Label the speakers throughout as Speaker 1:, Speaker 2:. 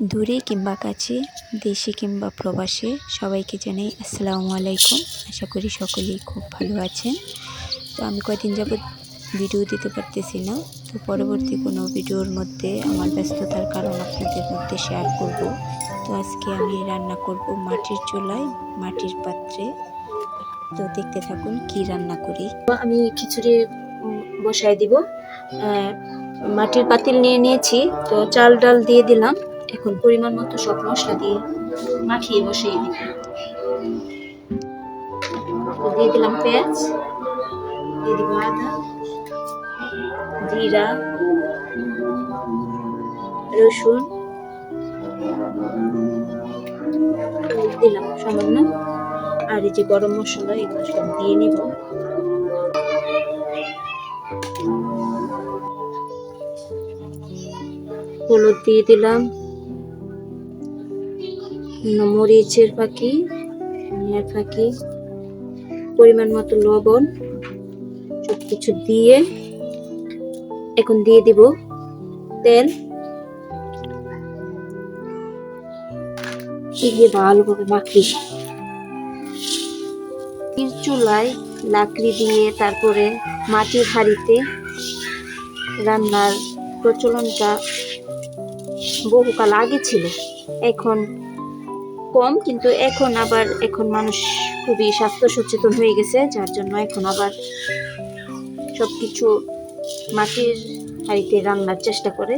Speaker 1: দূরে কিংবা কাছে, দেশে কিংবা প্রবাসে সবাইকে জানাই আসসালামু আলাইকুম। আশা করি সকলেই খুব ভালো আছেন। তো আমি কয়দিন যাবৎ ভিডিও দিতে পারতেছি না। তো পরবর্তী কোনো ভিডিওর মধ্যে আমার ব্যস্ততার কারণ আপনাদের মধ্যে শেয়ার করব। তো আজকে আমি রান্না করব মাটির চুলায় মাটির পাত্রে। তো দেখতে থাকুন কি রান্না করি।
Speaker 2: আমি খিচুড়ি বসাই দিব। মাটির পাতিল নিয়ে নিয়েছি। তো চাল ডাল দিয়ে দিলাম। এখন পরিমাণ মতো সব মশলা দিয়ে মাখিয়ে বসিয়ে দিব দিয়ে দিলাম পেঁয়াজ, দিয়ে দিব আদা, জিরা, রসুন, দিলাম সামান্য। আর এই যে গরম মশলা এগুলো সব দিয়ে নিব। হলুদ দিয়ে দিলাম। মরিচের ফাঁকি ধনিয়ার ফাঁকি পরিমাণ মতো লবণ সব কিছু দিয়ে এখন দিয়ে দিব তেল। দিয়ে ভালোভাবে মাখি। চুলায় লাকড়ি দিয়ে তারপরে মাটির হাঁড়িতে রান্নার প্রচলনটা বহুকাল আগে ছিল। এখন কম, কিন্তু এখন আবার, এখন মানুষ খুবই স্বাস্থ্য সচেতন হয়ে গেছে, যার জন্য এখন আবার সবকিছু মাটির হাঁড়িতে রান্নার চেষ্টা করে।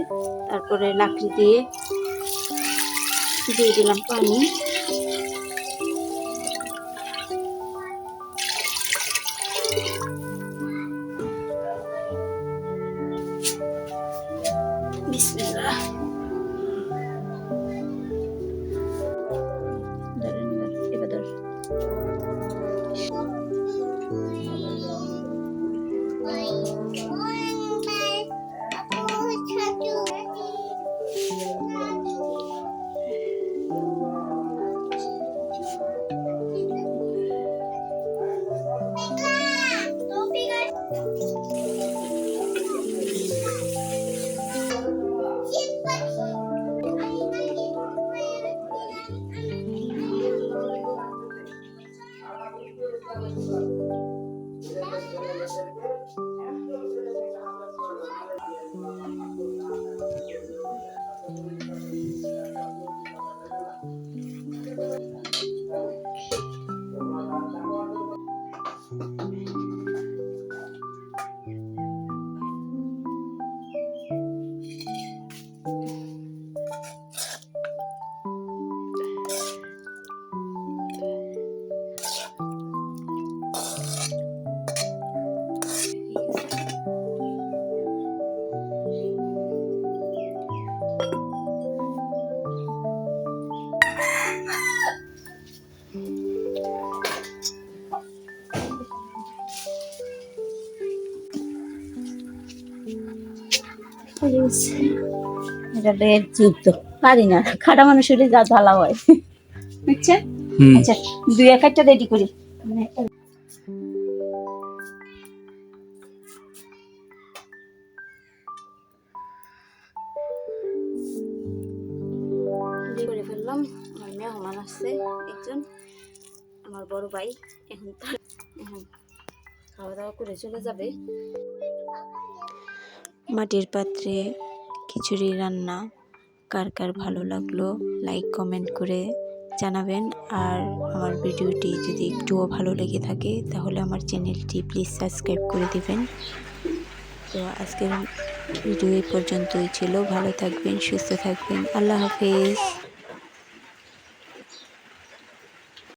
Speaker 2: তারপরে লাকড়ি দিয়ে দিয়ে দিলাম পানি। বিসমিল্লাহ। এটা লেট যুদ্ধ পারি না। খাটা মানুষের যা জ্বালা হয়। বুঝছে আচ্ছা দুই এক একটা রেডি করি। মানে করে ফেললাম। আমার মেহমান আসছে একজন। আমার বড় ভাই এখন এখন খাওয়া দাওয়া করে চলে যাবে।
Speaker 1: মাটির পাত্রে খিচুড়ি রান্না। কার কার ভালো লাগল লাইক কমেন্ট করে জানাবেন। আর আমার ভিডিওটি যদি একটুও ভালো লেগে থাকে, তাহলে আমার চ্যানেলটি প্লিজ সাবস্ক্রাইব করে দিবেন। তো আজকের ভিডিও এই পর্যন্তই ছিল। ভালো থাকবেন, সুস্থ থাকবেন। আল্লাহ হাফেজ।